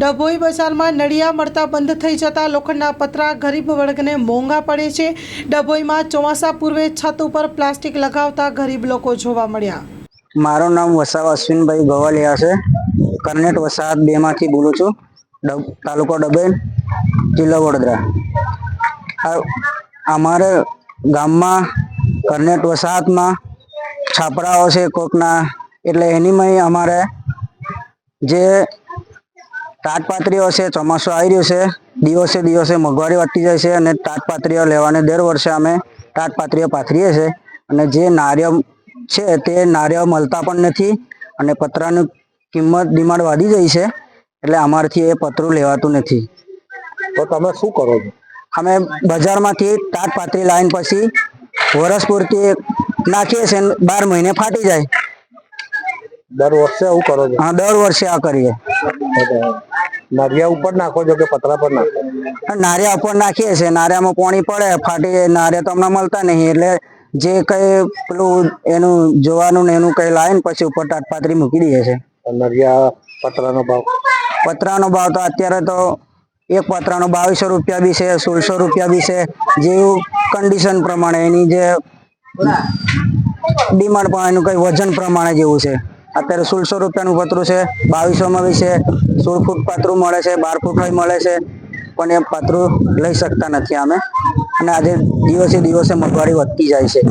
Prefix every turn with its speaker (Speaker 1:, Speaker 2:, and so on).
Speaker 1: ડભોઈ બજારમાં નળિયા મળતા બંધ થઈ જતા લોખંડના પતરા ગરીબ વર્ગને મોંઘા પડે છે. ડભોઈમાં ચોમાસા પૂર્વે છત ઉપર પ્લાસ્ટિક લગાવતા ગરીબ લોકો જોવા મળ્યા.
Speaker 2: મારું નામ વસાવ અશ્વિનભાઈ ગવાલિયા છે. કર્નેટ વસાહત બે માંથી બોલું છું. તાલુકો ડબેન જિલ્લો વડોદરા. અમારે ગામમાં કરનેટ વસાહતમાં છાપરાઓ છે કોકના, એટલે એનીમાં અમારે જે તાટપાત્રીઓ છે ચોમાસું આવી રહ્યું છે. દિવસે દિવસે મોંઘવારી વધતી જાય છે અને તાટપાત્રીઓ લેવાને દર વર્ષે અમે તાટપાત્રીઓ પાથરીએ છીએ. અને જે નારિયેળ છે તે નારિયેળ મળતા પણ નથી અને પતરાની કિંમત ડિમાન્ડ વધી ગઈ છે એટલે અમારથી એ પતરું લેવાતું નથી.
Speaker 3: તો તમે શું કરો છો?
Speaker 2: અમે બજારમાંથી તાટપાત્રી લાઈન પછી વરસ પૂરતી નાખીએ છીએ બાર મહિને ફાટી જાય.
Speaker 3: દર વર્ષે આવું કરો છો?
Speaker 2: હા દર વર્ષે આ કરીએ.
Speaker 3: નરિયા ઉપર નાખો છો કે પતરા પર નાખો.
Speaker 2: નારિયા ઉપર નાખીએ છીએ. નારિયામાં પાણી પડે ફાટી નારિયા તો અમને મળતા નહીં. એટલે જે કઈ પેલું એનું જોવાનું ને એનું કઈ લાવીને પછી ઉપર તાટપાતરી મૂકી દઈએ છે
Speaker 3: નારિયા પતરાનો ભાવ.
Speaker 2: પતરાનો ભાવ તો અત્યારે તો એક પતરાનો બાવીસો રૂપિયા બી છે સોળસો રૂપિયા બી છે. જેવું કન્ડિશન પ્રમાણે એની જે ડિમાન્ડ પણ એનું કઈ વજન પ્રમાણે જેવું છે. અત્યારે સોળસો રૂપિયાનું પતરું છે, બાવીસોમાં બી છે, સોળ ફૂટ પતરું મળે છે, બાર ફૂટ મળે છે, પણ એ પતરું લઈ શકતા નથી અમે. અને આજે દિવસે દિવસે મોંઘવારી વધતી જાય છે.